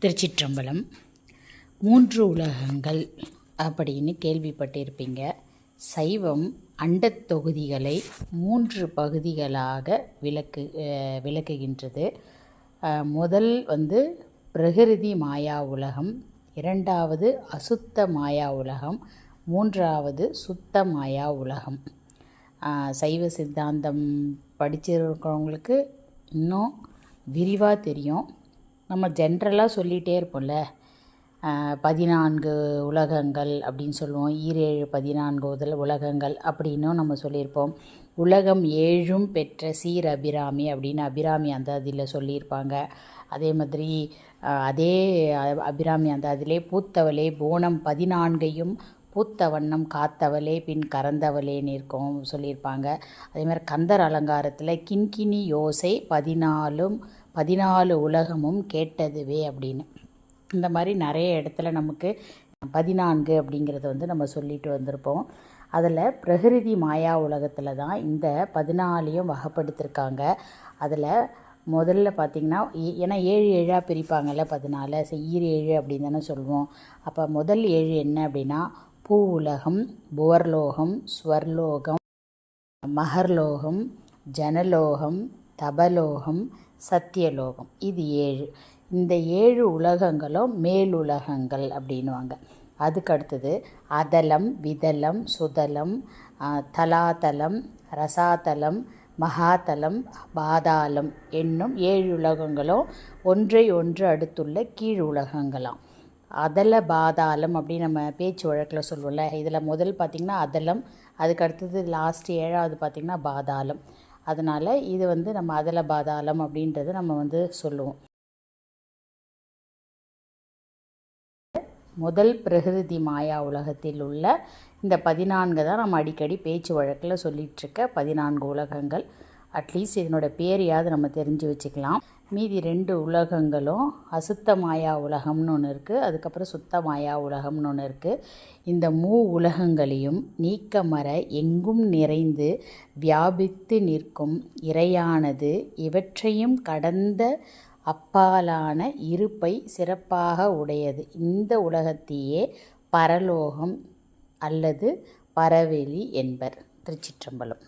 திருச்சிற்றம்பலம். மூன்று உலகங்கள் அப்படின்னு கேள்விப்பட்டிருப்பீங்க. சைவம் அண்டத் தொகுதிகளை மூன்று பகுதிகளாக விளக்கு விளக்குகின்றது. முதல் வந்து பிரகிருதி மாயா உலகம் இரண்டாவது அசுத்த மாயா உலகம் மூன்றாவது சுத்த மாயா உலகம். சைவ சித்தாந்தம் படிச்சிருக்கிறவங்களுக்கு இன்னும் விரிவாக தெரியும். நம்ம ஜென்ரலாக சொல்லிகிட்டே இருப்போம்ல. பதினான்கு உலகங்கள் அப்படின்னு சொல்லுவோம். ஈரேழு பதினான்கு முதல் உலகங்கள் அப்படின்னும் நம்ம சொல்லியிருப்போம். உலகம் ஏழும் பெற்ற சீர் அபிராமி அப்படின்னு அபிராமி அந்த அதில் சொல்லியிருப்பாங்க. அதே மாதிரி அதே அபிராமி அந்த அதிலே பூத்தவளே போனம் பதினான்கையும் பூத்த வண்ணம் காத்தவளே பின் கறந்தவளேன்னு இருக்கும் சொல்லியிருப்பாங்க. அதே மாதிரி கந்தர் அலங்காரத்தில் கிண்கிணி யோசை பதினாலும் பதினாலு உலகமும் கேட்டதுவே அப்படின்னு. இந்த மாதிரி நிறைய இடத்துல நமக்கு பதினான்கு அப்படிங்கிறத வந்து நம்ம சொல்லிட்டு வந்திருப்போம். அதில் பிரகிருதி மாயா உலகத்தில் தான் இந்த பதினாலையும் வகைப்படுத்திருக்காங்க. அதில் முதல்ல பார்த்திங்கன்னா ஏன்னா ஏழு ஏழாக பிரிப்பாங்கல்ல பதினாலு சரி ஈர் ஏழு அப்படின்னு தானே சொல்லுவோம். அப்போ முதல் ஏழு என்ன அப்படின்னா பூ உலகம் புவர்லோகம் ஸ்வர்லோகம் மகர்லோகம் ஜனலோகம் தபலோகம் சத்தியலோகம். இது ஏழு. இந்த ஏழு உலகங்களும் மேலுலகங்கள் அப்படின்வாங்க அதுக்கு அடுத்தது அதலம் விதலம் சுதலம் தலாதலம் ரசாதலம் மகாதலம் பாதாளம் என்னும் ஏழு உலகங்களும் ஒன்றை ஒன்று அடுத்துள்ள கீழ் உலகங்களாம். அதல பாதாளம் அப்படின்னு நம்ம பேச்சு வழக்கில் சொல்லுவோம்ல இதில் முதல் பார்த்திங்கன்னா அதலம் அதுக்கு அடுத்தது லாஸ்ட் ஏழாவது பார்த்திங்கன்னா பாதாளம். அதனால் இது வந்து நம்ம அதல பாதாளம் அப்படின்றத நம்ம வந்து சொல்லுவோம். முதல் பிரகிருதி மாயா உலகத்தில் உள்ள இந்த பதினான்கு தான் நம்ம அடிக்கடி பேச்சு வழக்கில் சொல்லிகிட்ருக்க பதினான்கு உலகங்கள். அட்லீஸ்ட் இதனோட பேரையாவது நம்ம தெரிஞ்சு வச்சுக்கலாம். மீதி ரெண்டு உலகங்களும் அசுத்த மாயா உலகம்னு ஒன்று இருக்குது அதுக்கப்புறம் சுத்த மாயா உலகம்னு ஒன்று இருக்குது இந்த மூ உலகங்களையும் நீக்கமர எங்கும் நிறைந்து வியாபித்து நிற்கும் இறையானது இவற்றையும் கடந்த அப்பாலான இருப்பை சிறப்பாக உடையது. இந்த உலகத்தையே பரலோகம் அல்லது பரவெளி என்பர். திருச்சிற்றம்பலம்.